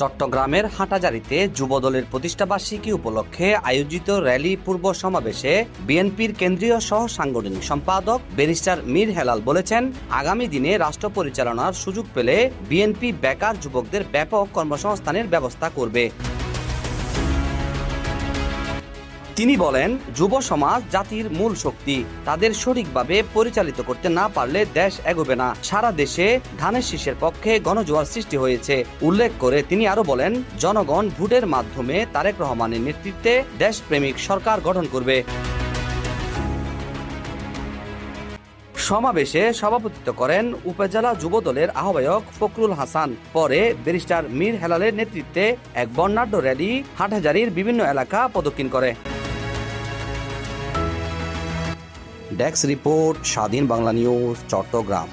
চট্টগ্রামের হাটাজারিতে যুবদলের প্রতিষ্ঠাবার্ষিকী উপলক্ষে আয়োজিত র্যালি পূর্ব সমাবেশে বিএনপির কেন্দ্রীয় সহ সাংগঠনিক সম্পাদক ব্যারিস্টার মীর হেলাল বলেছেন, আগামী দিনে রাষ্ট্র পরিচালনার সুযোগ পেলে বিএনপি বেকার যুবকদের ব্যাপক কর্মসংস্থানের ব্যবস্থা করবে। তিনি বলেন, যুব সমাজ জাতির মূল শক্তি। তাদের সঠিকভাবে পরিচালিত করতে না পারলে দেশ এগোবে না। সারা দেশে ধানের শীষের পক্ষে গণজোয়ার সৃষ্টি হয়েছে। উল্লেখ করে তিনি আরও বলেন, জনগণ ভোটের মাধ্যমে তারেক রহমানের নেতৃত্বে দেশপ্রেমিক সরকার গঠন করবে। সমাবেশে সভাপতিত্ব করেন উপজেলা যুবদলের আহ্বায়ক ফখরুল হাসান। পরে ব্যারিস্টার মীর হেলালের নেতৃত্বে এক বর্ণাঢ্য র্যালি হাটহাজারির বিভিন্ন এলাকা প্রদক্ষিণ করে। ডেস্ক রিপোর্ট স্বাধীন বাংলা নিউজ চট্টগ্রাম।